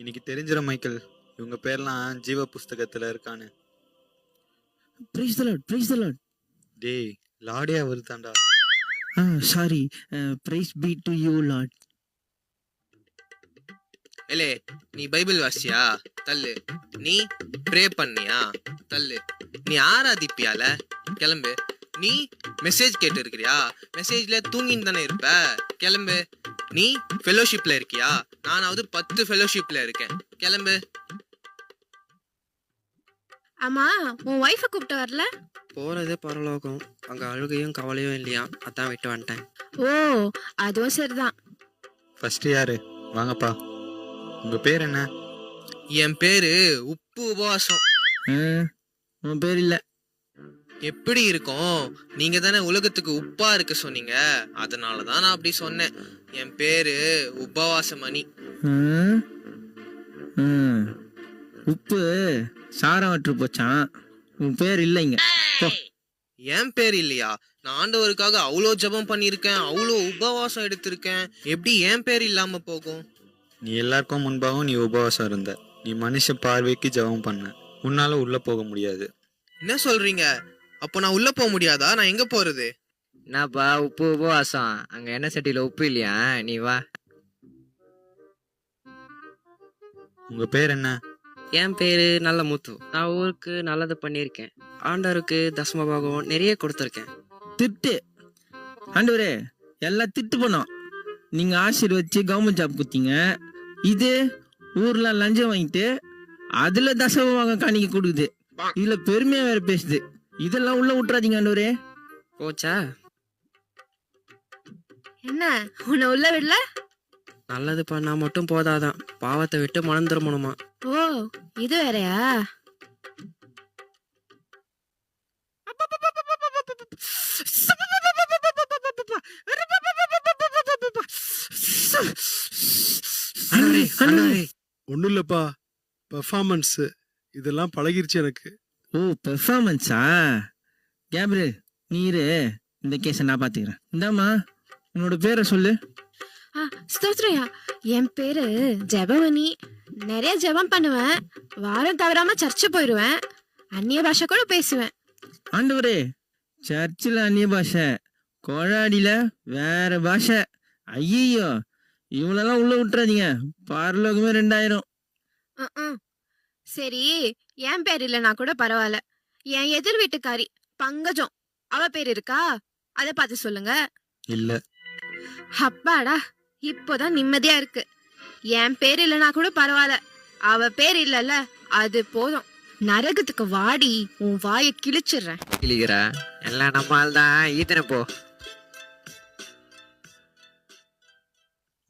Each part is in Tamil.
இன்னைக்கு தெரிஞ்சிடும் மைக்கேல். இவங்க பேர்லாம் ஜீவ புஸ்தகத்துல இருக்கான்னு. Praise the lord praise the lord டேய் லாடியா வருதாண்டா. ஆ sorry praise be to you lord ஏலே நீ பைபிள் வாசியா? தள்ளு. நீ ப்ரே பண்ணியா? தள்ளு. நீ ஆராதிப்பியால? கிளம்பு. நீ மெசேஜ் கேட்டு இருக்கிறியா மெசேஜ்ல தூங்கின்னு தானே இருப்ப? கிளம்பு. நீ ஃபெலோஷிப்ல இருக்கியா? நானாவது பத்து ஃபெலோஷிப்ல இருக்கேன். கிளம்பு. ஆமா உன் ஒய்ஃபை கூப்பிட்டு வரல? போறது பரலோகம். அங்க அழுகையும் கவலையும் இல்லையா? அதான் விட்டு வந்துட்டேன். ஓ அதுவும் சரிதான். ஃபர்ஸ்ட் யாரு? வாங்கப்பா. உங்க பேர் என்ன? என் பேரு உப்பு உபவாசம். உன் பேர் இல்லை. எப்படி இருக்கும்? நீங்க தானே உலகத்துக்கு உப்பா இருக்க சொன்னீங்க. அதனால தான் நான் அப்படி சொன்னேன். என் பேரு உபவாசமணி. ம். ம். உப்பு சாரம் வற்று போச்சான் உன் பேர் இல்லைங்க. போ. என் பேர் இல்லையா? நான் ஆண்டவருக்காக அவ்வளோ ஜெபம் பண்ணியிருக்கேன். அவ்வளோ உபவாசம் எடுத்திருக்கேன். எப்படி என் பேர் இல்லாம போகும்? நீ எல்லாருக்கும் முன்பாகவும் நீ உபவாசம் இருந்த. நீ மனுஷ பார்வைக்கு ஜெபம் பண்ண. உன்னால உள்ள போக முடியாது. என்ன சொல்றீங்க? அப்போ நான் உள்ள போக முடியாதா? நான் எங்க போறது? என்னப்பா உப்பு உபவாசம் அங்க என்ன சட்டியில உப்பு இல்லையா? நீ வா. உங்க பேர் என்ன? என் பேரு நல்ல முத்து நான் ஊருக்கு நல்லது பண்ணியிருக்கேன். ஆண்டவருக்கு தசமபாகம் நிறைய கொடுத்துருக்கேன். திட்டு. ஆண்டவரே எல்லாம் திட்டு பண்ணோம். நீங்க ஆசீர்வதிச்சு கவர்மெண்ட் ஜாப் கொடுத்தீங்க. இது ஊர்ல லஞ்சம் வாங்கிட்டு அதுல தசமமாக காணிக்க கொடுக்குது. இதுல பெருமையா வேற பேசுது. இதெல்லாம் உள்ள விட்டுறாதீங்க ஆண்டவரே போச்சா? என்ன? உன்னை உள்ள விடல? நல்லது பண்ணா மட்டும் போதாதான். பாவத்தை விட்டு மனம் திரும்பணுமா? ஓ இது வேறயா? ஆண்டவரே, ஆண்டவரே. ஒன்றும் இல்லைப்பா. பெர்ஃபார்மன்ஸு இதெல்லாம் பழகிருச்சு எனக்கு. ஓ பெர்ஃபார்மன்ஸா கேப்ரியல் நீரு. இந்த கேஸை நான் பாத்துக்கிறேன் இந்தாம்மா உன்னோட பேரை சொல்லு. ஸ்தோத்ரையா என் பேரு ஜெபவனி. நிறைய ஜெபம் பண்ணுவேன். வாரம் தவறாம சர்ச்சு போயிடுவேன் அந்நிய பாஷை கூட பேசுவேன். ஆண்டவரே சர்ச்சில் அந்நிய பாஷை. கோழாடியில வேற பாஷை. ஐயோ இவங்களெல்லாம் உள்ள விட்டுறாதீங்க. பார்லோகமே ரெண்டாயிரம். சரி என் பேர் இல்லைனா கூட பரவாயில்ல. என் எதிர் வீட்டுக்காரி பங்கஜம். அவ பேர் இருக்கா? அத பார்த்து சொல்லுங்க. இல்ல. அப்பாடா இப்போதான் நிம்மதியா இருக்கு. என் பேர் இல்லைனா கூட பரவாயில்ல. அவ பேர் இல்லைல்ல அது போதும். நரகத்துக்கு வாடி உன் வாயை கிழிச்சிடுறேன். கிளிகிற எல்லாம் நம்மால் தான் ஈத்தனை போ.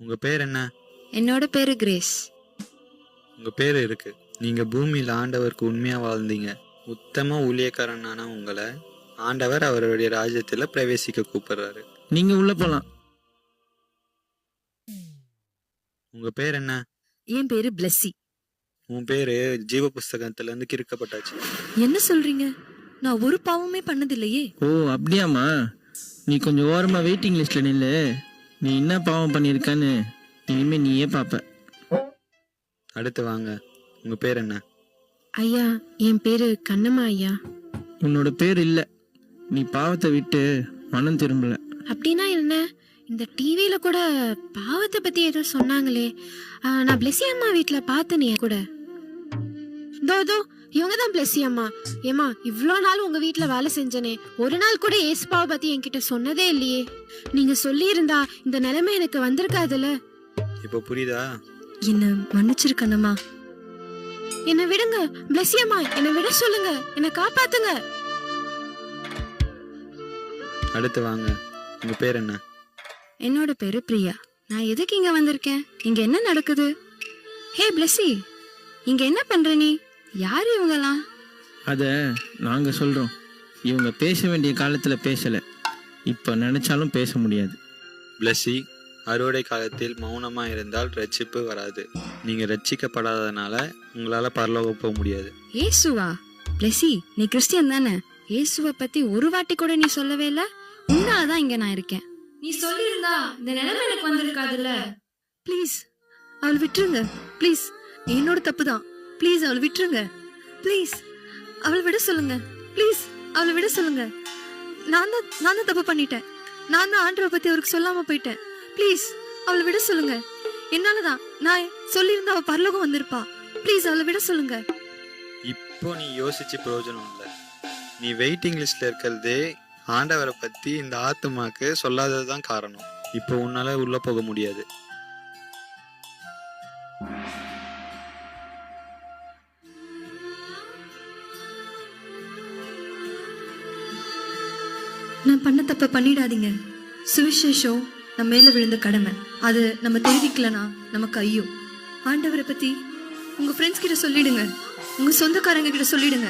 உங்க பேர் என்ன? என்னோட பேரு கிரேஸ். உங்க பேர் இருக்கு நீங்க பூமியில ஆண்டவருக்கு உண்மையா வாழ்ந்தீங்க. உத்தம ஊழியக்காரனான உங்களை ஆண்டவர் அவருடைய ராஜ்யத்துல பிரவேசிக்க கூப்பிடுறாரு. நீங்க உள்ள போலாம். உங்க பேர் என்ன? என் பேரு பிளஸ்ஸி. உன் பேரு ஜீவ புஸ்தகத்துல இருந்து கிறுக்கப்பட்டாச்சு. என்ன சொல்றீங்க? நான் ஒரு பாவமே பண்ணதில்லையே. ஓ அப்படியாம்மா? நீ கொஞ்சம் ஓரமா வெயிட்டிங் லிஸ்ட்ல நில்லு. நீ என்ன பாவம் பண்ணியிருக்கான்னு இனிமே நீயே பாப்ப. அடுத்து வாங்க. உங்க பேர் என்ன? ஐயா என் பேரு கண்ணம்மா ஐயா. உன்னோட பேர் இல்ல. நீ பாவத்தை விட்டு மனம் திரும்பல. அப்படின்னா என்ன? இந்த டிவியில கூட பாவத்தை பத்தி ஏதோ சொன்னாங்களே. நான் பிளெஸி அம்மா வீட்ல பார்த்தனே கூட. தோ தோ இவங்க தான் பிளெஸி அம்மா. ஏமா இவ்வளோ நாள் உங்க வீட்ல வேலை செஞ்சனே. ஒரு நாள் கூட ஏசுபாவை பத்தி என்கிட்ட சொன்னதே இல்லையே. நீங்க சொல்லியிருந்தா இந்த நிலைமை எனக்கு வந்திருக்காதுல்ல. இப்போ புரியுதா? என்ன மன்னிச்சிருக்கணுமா என்னை விடுங்க. பிளெஸி அம்மா. என்னை விட சொல்லுங்க. என்னை காப்பாத்துங்க. அடுத்து வாங்க. உங்க பேர் என்ன? என்னோட பேரு பிரியா. நான் எதுக்கு இங்க வந்திருக்கேன்? இங்க என்ன நடக்குது? ஹே பிளஸ்ஸி இங்க என்ன பண்ற நீ? யார் இவங்கலாம்? அத நாங்க சொல்றோம். இவங்க பேச வேண்டிய காலத்துல பேசல. இப்ப நினைச்சாலும் பேச முடியாது. பிளஸி அறுவடை காலத்தில் மௌனமாக இருந்தால் ரட்சிப்பு வராது. நீங்க ரட்சிக்கப்படாதனால உங்களால பரலோகம் போக முடியாது. ஏசுவா பிளஸ்ஸி நீ கிறிஸ்டியன் தானே? இயேசுவை பத்தி ஒரு வாட்டி கூட நீ சொல்லவே இல்ல? உன்னாதான் இங்க நான் இருக்கேன். நீ சொல்லியிருந்தா இந்த நிலைமை எனக்கு வந்திருக்காதுல்ல? ப்ளீஸ் அவள் விட்டுருங்க. ப்ளீஸ் என்னோட தப்பு தான். ப்ளீஸ் அவளை விட்டுருங்க. ப்ளீஸ் அவளை விட சொல்லுங்க. ப்ளீஸ் அவளை விட சொல்லுங்க. நான் தான் நான் தான் தப்பு பண்ணிட்டேன். நான் தான் ஆண்டரை பத்தி அவருக்கு சொல்லாம போயிட்டேன். ப்ளீஸ் அவளை விட சொல்லுங்க. என்னாலதான்? நான் சொல்லியிருந்தா அவ பரலோகம் வந்திருப்பா. ப்ளீஸ் அவளை விட சொல்லுங்க. இப்போ நீ யோசிச்சு பிரயோஜனம் இல்லை. நீ வெயிட்டிங் லிஸ்ட்ல இருக்கிறதே ஆண்டவரை பத்தி இந்த ஆத்துமாக்கு சொல்லாதது தான் காரணம். இப்போ உன்னால உள்ள போக முடியாது. நான் பண்ண தப்ப பண்ணிடாதீங்க. சுவிசேஷம் நம்ம மேல விழுந்த கடமை. அது நம்ம தெரிவிக்கலனா நமக்கு ஐயோ ஆண்டவரை பத்தி உங்க ஃப்ரெண்ட்ஸ் கிட்ட சொல்லிடுங்க. உங்க சொந்தக்காரங்க கிட்ட சொல்லிடுங்க.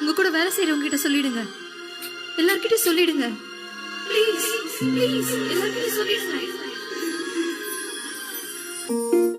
உங்க கூட வேலை செய்யறவங்க கிட்ட சொல்லிடுங்க. எல்லார்கிட்டயும் சொல்லிடுங்க. ப்ளீஸ் ப்ளீஸ் எல்லார்கிட்டயும் சொல்லிடுங்க.